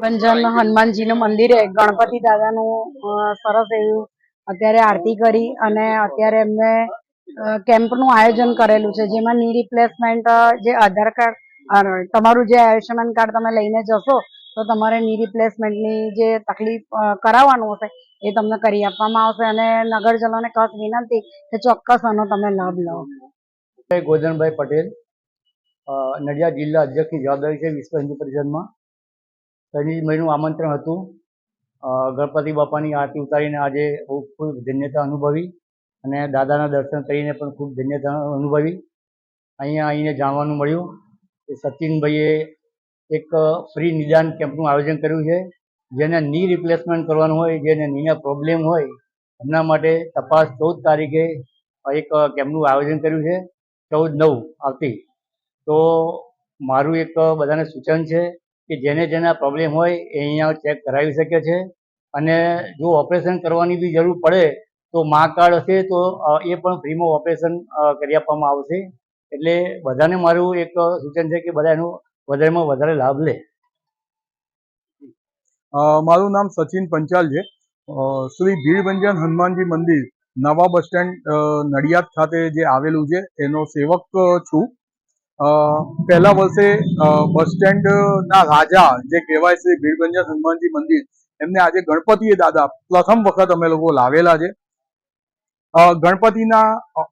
ભંજન હનુમાનજીનું મંદિરે ગણપતિ દાદાનું સરસ એવું અત્યારે આરતી કરી અને અત્યારે એમને કેમ્પનું આયોજન કરેલું છે જેમાં ની રિપ્લેસમેન્ટ જે આધાર કાર્ડ તમારું જે આયુષ્યમાન કાર્ડ તમે લઈને જશો તો તમારે ની રિપ્લેસમેન્ટની જે તકલીફ કરાવવાનું હશે એ તમને કરી આપવામાં આવશે અને નગરજનોને ખાસ વિનંતી કે ચોક્કસ આનો તમે લાભ લો. ગોધનભાઈ પટેલ નડિયાદ જિલ્લા અધ્યક્ષની જવાબદારી છે વિશ્વ હિન્દુ પરિષદમાં. શનિભાઈનું આમંત્રણ હતું. ગણપતિ બાપાની આરતી ઉતારીને આજે હું ખૂબ ધન્યતા અનુભવી અને દાદાના દર્શન કરીને પણ ખૂબ ધન્યતા અનુભવી. અહીંયા આવીને જાણવાનું મળ્યું કે સચિનભાઈએ એક ફ્રી નિદાન કેમ્પનું આયોજન કર્યું છે, જેને ની રિપ્લેસમેન્ટ કરવાનું હોય, જેને નીના પ્રોબ્લેમ હોય, એમના માટે તપાસ ચૌદ તારીખે એક કેમ્પનું આયોજન કર્યું છે, ચૌદ નવ આવતી તો મારું એક બધાને સૂચન છે કે જેને જેના પ્રોબ્લેમ હોય એ અહીંયા ચેક કરાવી શકે છે. અને જો ઓપરેશન કરવાની બી જરૂર પડે તો મા કાર્ડ હશે તો એ પણ ફ્રીમાં ઓપરેશન કરી આપવામાં આવશે. એટલે બધાને મારું એક સૂચન છે કે બધા એનો વધારેમાં વધારે લાભ લે. મારું નામ સચિન પંચાલ છે. શ્રી ભીડભંજન હનુમાનજી મંદિર નવા બસ સ્ટેન્ડ નડિયાદ ખાતે જે આવેલું છે એનો સેવક છું. પહેલા વર્ષે બસ સ્ટેન્ડના રાજા જે કહેવાય છે ભીડભંજન હનુમાનજી મંદિર, એમને આજે ગણપતિએ દાદા, પ્રથમ વખત અમે લોકો લાવેલા છે. ગણપતિના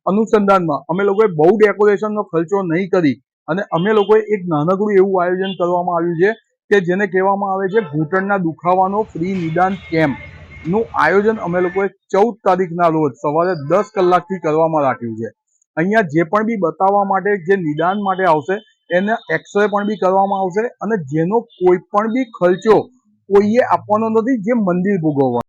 અનુસંધાનમાં અમે લોકોએ બહુ ડેકોરેશનનો ખર્ચો નહીં કરી અને અમે લોકોએ એક નાનકડું એવું આયોજન કરવામાં આવ્યું છે કે જેને કહેવામાં આવે છે ઘૂંટણના દુખાવાનો ફ્રી નિદાન કેમ્પનું આયોજન અમે લોકોએ ચૌદ તારીખના રોજ સવારે દસ કલાકથી કરવામાં રાખ્યું છે. અહીંયા જે પણ બી બતાવવા માટે, જે નિદાન માટે આવશે, એને એક્સરે પણ બી કરવામાં આવશે અને જેનો કોઈ પણ બી ખર્ચો કોઈએ આપવાનો નથી, જે મંદિર ભોગવવાનો.